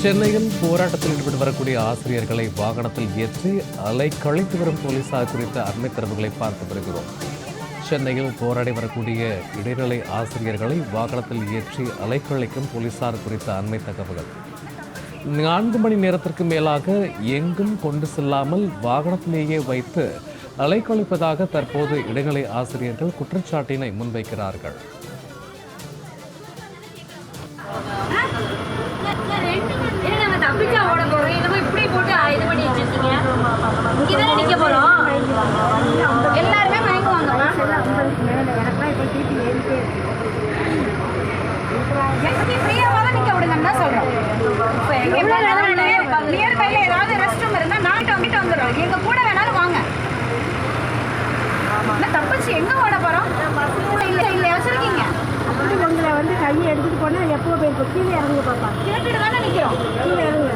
சென்னையில் போராட்டத்தில் ஈடுபட்டு வரக்கூடிய ஆசிரியர்களை வாகனத்தில் ஏற்றி அலை கழித்து வரும் போலீசார் குறித்த அண்மை தரவுகளை பார்த்து வருகிறோம். சென்னையில் போராடி வரக்கூடிய இடைநிலை ஆசிரியர்களை வாகனத்தில் ஏற்றி அலைக்கழிக்கும் போலீசார் குறித்த அண்மை தகவல்கள். நான்கு மணி நேரத்திற்கு மேலாக எங்கும் கொண்டு செல்லாமல் வாகனத்திலேயே வைத்து அலைக்கழிப்பதாக தற்போது இடைநிலை ஆசிரியர்கள் குற்றச்சாட்டினை முன்வைக்கிறார்கள். எனக்கு ஃப்ரீயாவா தான் நிக்க விடுங்கன்னு தான் எங்க நியர் பைல ஏதாவது ரெஸ்ட் ரூம் இருந்தா நாட்டு வந்துட்டு வந்துடும் எங்க கூட வேணாலும் வாங்க. தப்பிச்சு எங்க ஓட போறோம்? இல்ல இல்ல வச்சிருக்கீங்க. அப்படி உங்களை வந்து கையை எடுத்துட்டு போனா எப்போ போய் கீழே இறங்க பாப்பா கேட்டுட்டு தானே நிக்கிறோம். கீழே இறங்க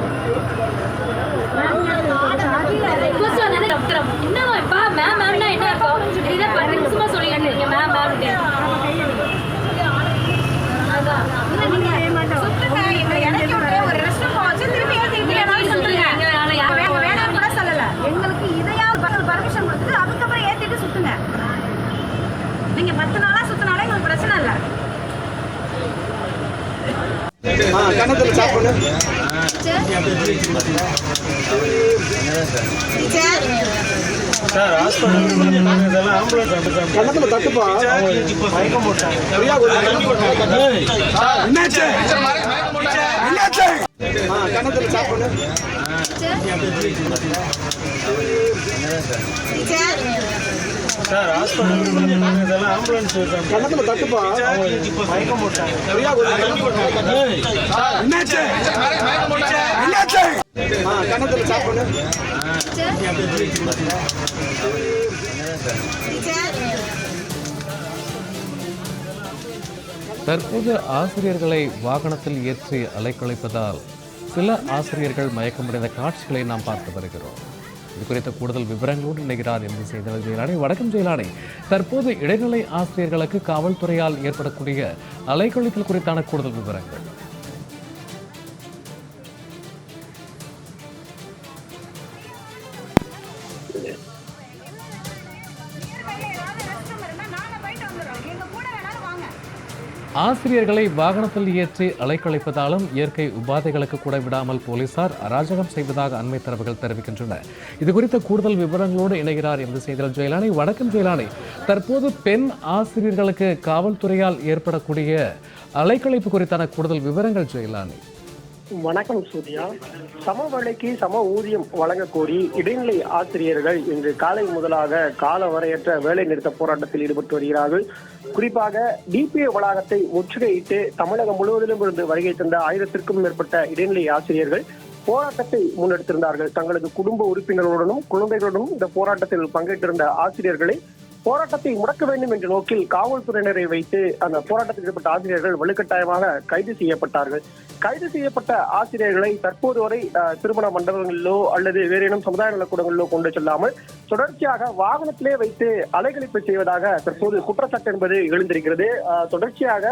பத்து நாளா சுத்தினாலே எங்களுக்கு பிரச்சனை இல்லை. கணத்துல சாப்பிடு சார் ஹாஸ்பிட்டல் இதெல்லாம் ஆம்புலன்ஸ் வந்துட்டாங்க கணத்துல தட்டுப்பா. மயக்கம் போட்டாங்க சரியா என்னாச்சு? என்னாச்சு? கணத்துல சாப்பிடு சார். ஹாஸ்பிட்டல் இதெல்லாம் ஆம்புலன்ஸ் தட்டுப்பா. மயக்கம் போட்டாங்க. சரியா என்னாச்சு? என்னாச்சு? கணத்துல சாப்பிடு தற்போது ஆசிரியர்களை வாகனத்தில் ஏற்றி அலைக்கழிப்பதால் சில ஆசிரியர்கள் மயக்கமடைந்த காட்சிகளை நாம் பார்த்து வருகிறோம். இது குறித்த கூடுதல் விவரங்களோடு இணைகிறார் என்று செய்தவர் ஜெயலானி வணக்கம் ஜெயலானி தற்போது இடைநிலை ஆசிரியர்களுக்கு காவல்துறையால் ஏற்படக்கூடிய அலைக்கழித்தல் குறித்தான கூடுதல் விவரங்கள். ஆசிரியர்களை வாகனத்தில் ஏற்றி அலைக்கழிப்பதாலும் இயற்கை உபாதைகளுக்கு கூட விடாமல் போலீசார் அராஜகம் செய்வதாக அண்மை தரவுகள் தெரிவிக்கின்றன. இது குறித்த கூடுதல் விவரங்களோடு இணைகிறார் என்று செய்தியாளர் ஜெயலானி. வணக்கம் ஜெயலானி. தற்போது பெண் ஆசிரியர்களுக்கு காவல்துறையால் ஏற்படக்கூடிய அலைக்கழிப்பு குறித்தான கூடுதல் விவரங்கள் ஜெயலானி. வணக்கம் சூர்யா. சம வேலைக்கு சம ஊதியம் வழங்க கோரி இடைநிலை ஆசிரியர்கள் இன்று காலை முதலாக கால வரையற்ற வேலை நிறுத்த போராட்டத்தில் ஈடுபட்டு வருகிறார்கள். குறிப்பாக டிபிஏ வளாகத்தை முற்றுகையிட்டு தமிழகம் முழுவதிலும் இருந்து வருகை தந்த ஆயிரத்திற்கும் மேற்பட்ட இடைநிலை ஆசிரியர்கள் போராட்டத்தை முன்னெடுத்திருந்தார்கள். தங்களது குடும்ப உறுப்பினர்களுடனும் குழந்தைகளுடனும் இந்த போராட்டத்தில் பங்கேற்றிருந்த ஆசிரியர்களை போராட்டத்தை முடக்க வேண்டும் என்ற நோக்கில் காவல்துறையினரை வைத்து அந்த போராட்டத்தில் ஈடுபட்ட ஆசிரியர்கள் வலுக்கட்டாயமாக கைது செய்யப்பட்டார்கள். கைது செய்யப்பட்ட ஆசிரியர்களை தற்போது வரை திருமண மண்டபங்களிலோ அல்லது வேறேனும் சமுதாய நலக்கூடங்களிலோ கொண்டு செல்லாமல் தொடர்ச்சியாக வாகனத்திலே வைத்து அலைகழிப்பு செய்வதாக தற்போது குற்றச்சாட்டு என்பது எழுந்திருக்கிறது. அஹ், தொடர்ச்சியாக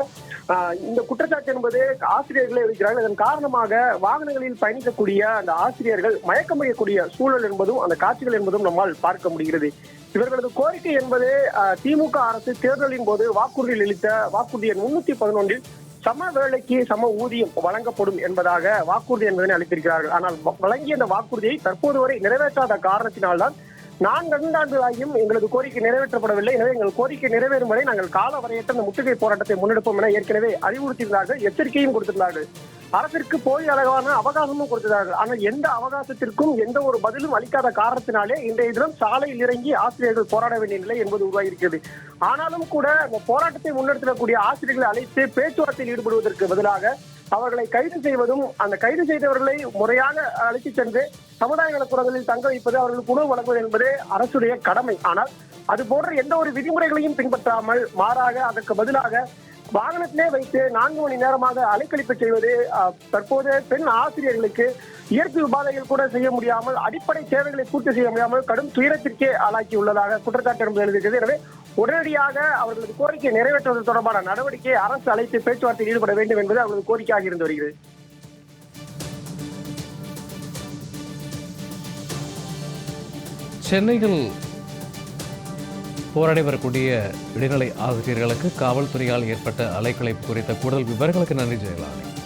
இந்த குற்றச்சாட்டு என்பது ஆசிரியர்களே இருக்கிறார்கள் இதன் காரணமாக வாகனங்களில் பயணிக்கக்கூடிய அந்த ஆசிரியர்கள் மயக்கமடையக்கூடிய சூழல் என்பதும் அந்த காட்சிகள் என்பதும் நம்மால் பார்க்க முடிகிறது. இவர்களது கோரிக்கை என்பது அஹ், திமுக அரசு தேர்தலின் போது வாக்குறுதியில் அளித்த வாக்குறுதி எண் முன்னூத்தி பதினொன்றில் சம வேலைக்கு சம ஊதியம் வழங்கப்படும் என்பதாக வாக்குறுதி என்பதனை அளித்திருக்கிறார்கள். ஆனால் வழங்கிய அந்த வாக்குறுதியை தற்போது வரை நிறைவேற்றாத காரணத்தினால்தான் நான்கு ஐந்தாண்டுகளாகியும் எங்களது கோரிக்கை நிறைவேற்றப்படவில்லை. எனவே எங்கள் கோரிக்கை நிறைவேறும் வரை நாங்கள் கால வரையற்ற இந்த முற்றுகை போராட்டத்தை முன்னெடுப்போம் என ஏற்கனவே அறிவுறுத்தியிருந்தார்கள் எச்சரிக்கையும் கொடுத்திருந்தார்கள். அரசிற்கு போய் அளவான அவகாசமும் கொடுத்தார்கள் ஆனால் எந்த அவகாசத்திற்கும் எந்த ஒரு பதிலும் அளிக்காத காரணத்தினாலே இன்றைய தினம் சாலையில் இறங்கி ஆசிரியர்கள் போராட வேண்டிய நிலை என்பது உருவாகியிருக்கிறது. ஆனாலும் கூட அந்த போராட்டத்தை முன்னெடுத்திடக்கூடிய ஆசிரியர்களை அழைத்து பேச்சுவார்த்தையில் ஈடுபடுவதற்கு பதிலாக அவர்களை கைது செய்வதும் அந்த கைது செய்தவர்களை முறையாக அழைத்து சென்று சமுதாய நலக்குறங்களில் தங்க வைப்பது அவர்களுக்கு உணவு வழங்குவது என்பது அரசுடைய கடமை. ஆனால் அது போன்ற எந்த ஒரு விதிமுறைகளையும் பின்பற்றாமல் மாறாக அதற்கு பதிலாக வாகனத்திலே வைத்து நான்கு மணி நேரமாக அலைக்கழிப்பு செய்வது தற்போது பெண் ஆசிரியர்களுக்கு இயற்கை உபாதைகள் கூட செய்ய முடியாமல் அடிப்படை தேவைகளை பூர்த்தி செய்ய முடியாமல் கடும் துயரத்திற்கே ஆளாக்கி உள்ளதாக குற்றச்சாட்டு என்பது எழுதியிருக்கிறது. எனவே உடனடியாக அவர்களது கோரிக்கை நிறைவேற்றுவது தொடர்பான நடவடிக்கை அரசு அழைத்து பேச்சுவார்த்தையில் ஈடுபட வேண்டும் என்பது அவர்களது கோரிக்கையாக இருந்து வருகிறது. சென்னையில் போராடி வரக்கூடிய இடைநிலை ஆசிரியர்களுக்கு காவல்துறையால் ஏற்பட்ட அலைக்கழிப்பு குறித்த கூடுதல் விவரங்களுக்கு நன்றி ஜெயலலிதா.